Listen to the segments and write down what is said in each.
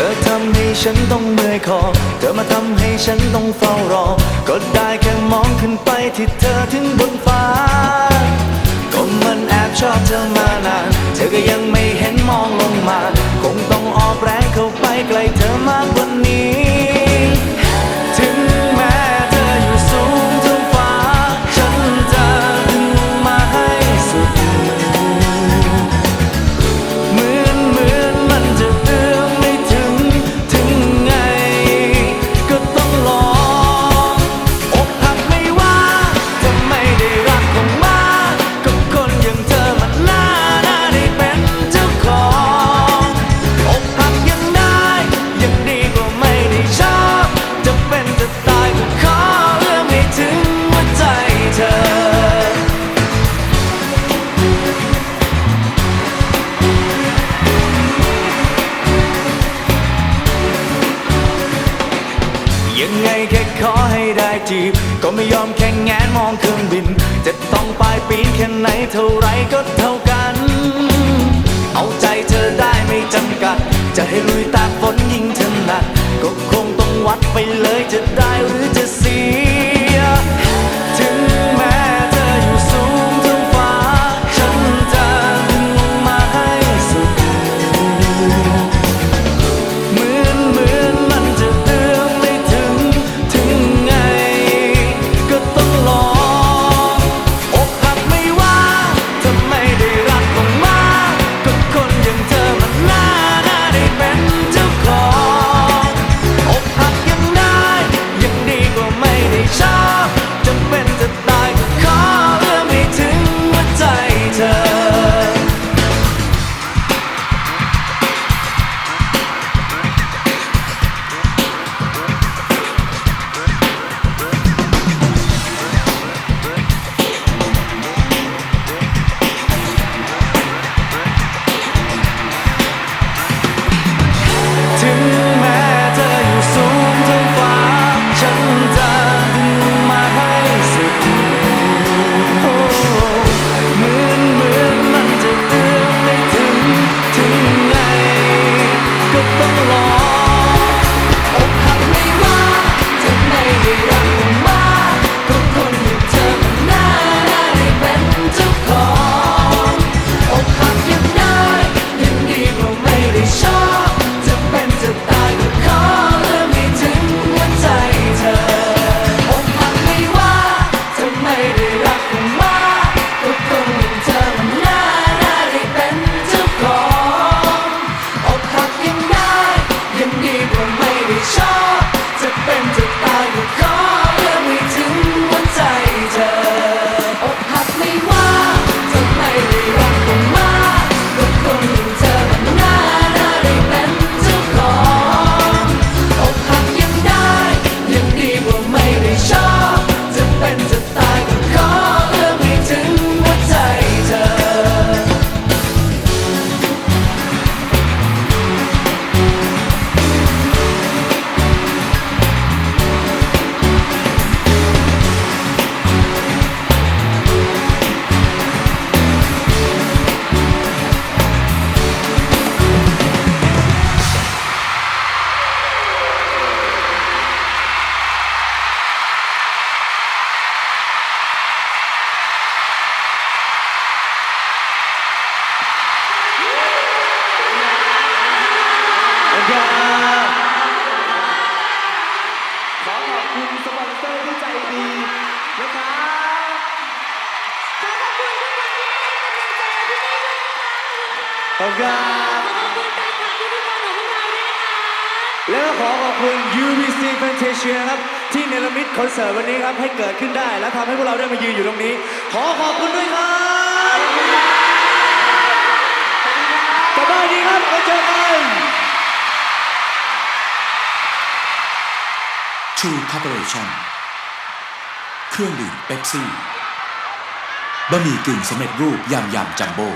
ธอทำให้ฉันต้องเมื่อยคอ เธอมาทำให้ฉันต้องเฝ้ารอ ก็ได้แค่มองขึ้นไปที่เธอถึงบนฟ้า จีบ ก็ไม่ยอมแข่งแงนมองเครื่องบิน จะต้องปลายปีนแค่ไหนเท่าไรก็เท่ากัน เอาใจเธอได้ไม่จำกัด จะให้ลุยตากฝนยิ่งถนัดก็คงต้องวัดไปเลยจะได้ ครับขอบคุณแฟนคลับทุกๆคนของพวกเราด้วยนะคะแล้วก็ขอขอบคุณ UBC Fantasia ครับที่เนรมิตคอนเสิร์ตวันนี้ครับให้เกิดขึ้นได้ และทำให้พวกเราได้มายืนอยู่ตรงนี้ ขอขอบคุณด้วยครับสบายดีครับเอาเจอกัน True Corporation เครื่องดื่มเป๊ปซี่บะหมี่กึ่งสำเร็จรูปยำยำจัมโบ้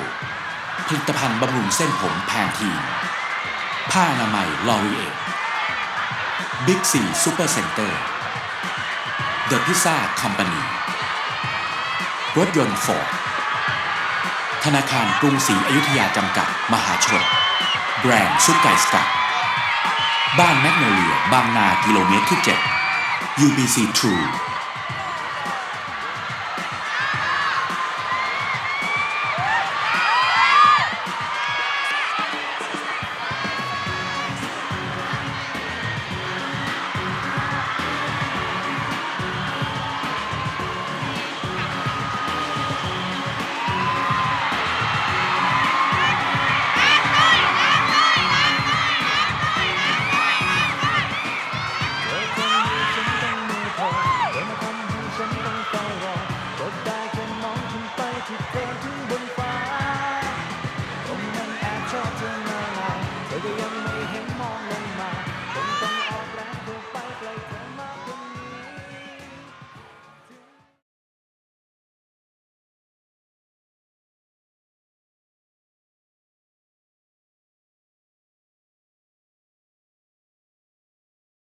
ผลิตภัณฑ์บำรุงเส้นผมแพนทีผ้าอนามัยลอรีเอบิ๊กซีซูเปอร์เซ็นเตอร์เดอะพิซซ่าคอมพานีรถยนต์ฟอร์ดธนาคารกรุงศรีอยุธยาจำกัด มหาชน แบรนด์ซุปไก่สกัด บ้านแมกโนเลีย บางนากิโลเมตรที่ 7 UBC True